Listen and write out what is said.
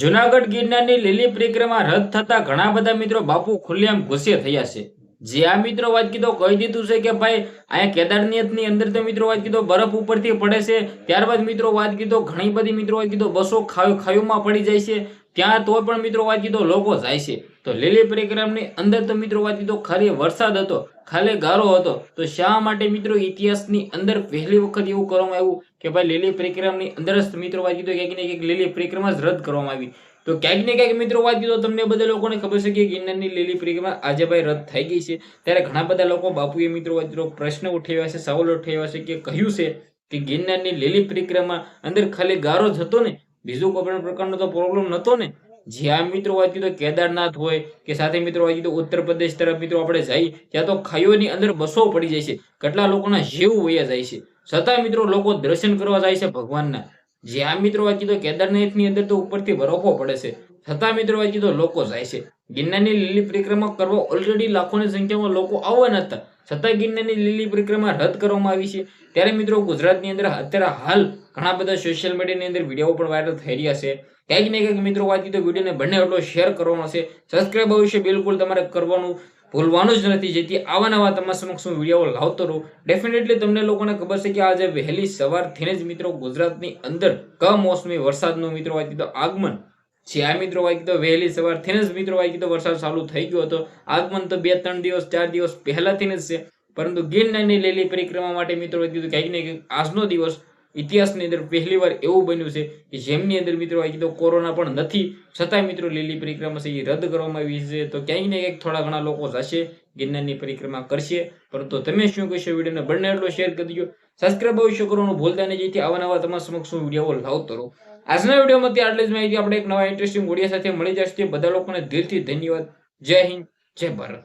જુનાગઢ ગિરનારની લીલી પરિક્રમા રદ થતા ઘણા બધા મિત્રો બાપુ ખુલ્લેઆમ ગુસ્સે થયા છે. જે આ મિત્રો વાત કીધો કહી દીધું છે કે ભાઈ, અહીંયા કેદારનાથની અંદર તો મિત્રો વાત કીધો બરફ ઉપરથી પડે છે, ત્યારબાદ મિત્રો વાત કીધો ઘણી બધી મિત્રો વાત કીધો બસો ખાયો ખાયુંમાં પડી જાય છે. ત્યાં તો પણ મિત્રો વાત કીધો લોકો જાય છે. તો લીલી પરિક્રમની અંદર તો મિત્રો વાત કીધો ખાલી વરસાદ હતો, ખાલી ગારો હતો. તો શા માટે મિત્રો ઇતિહાસની અંદર પહેલી વખત એવું કરવામાં આવ્યું કે ભાઈ લીલી પરિક્રમની અંદર જ મિત્રો વાત કીધો ક્યાંક ને ક્યાંક લીલી પરિક્રમા જ રદ કરવામાં આવી. તો ક્યાંક ને ક્યાંક મિત્રો વાત કીધો તમને બધા લોકોને ખબર છે કે ગિરનારની લીલી પરિક્રમા આજે ભાઈ રદ થઈ ગઈ છે. ત્યારે ઘણા બધા લોકો બાપુએ મિત્રો વાત પ્રશ્ન ઉઠાવ્યા છે, સવાલ ઉઠાવ્યા છે કે કહ્યું છે કે ગિરનારની લીલી પરિક્રમા અંદર ખાલી ગારો જ હતો ને? બીજું કોઈ પણ પ્રકારનો તો પ્રોબ્લેમ નતો ને. જ્યાં મિત્રો વાત કીધો કેદારનાથ હોય કે સાથે મિત્રો વાત કીધું ઉત્તર પ્રદેશ તરફ મિત્રો આપણે જઈ, ત્યાં તો ખાઈઓની અંદર બસો પડી જાય છે. કેટલા લોકોના જીવ વયા જાય છે. છતાં મિત્રો લોકો દર્શન કરવા જાય છે ભગવાનના. જ્યાં મિત્રો વાત કીધો કેદારનાથની અંદર તો ઉપરથી બરફો પડે છે. છતાં મિત્રો વાત કીધો લોકો જાય છે. ગિરનારની લીલી પરિક્રમા કરવા ઓલરેડી લાખોની સંખ્યામાં લોકો આવવાના હતા છતાં ગિરનારની લીલી પરિક્રમા રદ કરવામાં આવી છે. ત્યારે મિત્રો ગુજરાતની અંદર અત્યારે હાલ ઘણા બધા સોશિયલ મીડિયાની અંદર વીડિયો પણ વાયરલ થઈ રહ્યા છે. ક્યાંક ને કંઈક મિત્રો વાંચી તો વિડીયોને બંને એટલો શેર કરવાનો છે. સબસ્ક્રાઈબ અવશ્ય બિલકુલ તમારે કરવાનું ભૂલવાનું જ નથી. જેથી આવા નવા તમારા સમક્ષ હું વીડિયો લાવતો રહું. ડેફિનેટલી તમને લોકોને ખબર છે કે આજે વહેલી સવારથી જ મિત્રો ગુજરાતની અંદર કમોસમી વરસાદનું મિત્રો વાંચી તો આગમન આ મિત્રો વાત કીધો વહેલી સવારથી જ મિત્રો વાત કીધો વરસાદ ચાલુ થઈ ગયો હતો. આગમન તો બે ત્રણ દિવસ, ચાર દિવસ પહેલાથી જ છે. પરંતુ ગિરનારની લેલી પરિક્રમા માટે મિત્રો કીધું ક્યાંક ને ક્યાંક આજનો દિવસ ઇતિહાસની અંદર પહેલી વાર એવું બન્યું છે કે જેમની અંદર મિત્રો આ કીધું કોરોના પણ નથી છતાં મિત્રો લીલી પરિક્રમા છે એ રદ કરવામાં આવી છે. તો ક્યાંક ને ક્યાંક થોડા ઘણા લોકો જશે, ગિરનારની પરિક્રમા કરશે. પરંતુ તમે શું કહેશો વિડીયોને બંને એટલો શેર કરી દીજો સબસ્ક્રાઈબ અવશ્ય કરવાનું ભૂલતા નહીં, જેથી આવા નવા તમારા સમક્ષ હું વીડિયો લાવતો રહું. આજના વિડીયોમાંથી આટલી જ માહિતી. આપણે એક નવા ઇન્ટરેસ્ટિંગ ઓડિયા સાથે મળી જશે બધા લોકોને દિલથી ધન્યવાદ. જય હિન્દ. જય ભારત.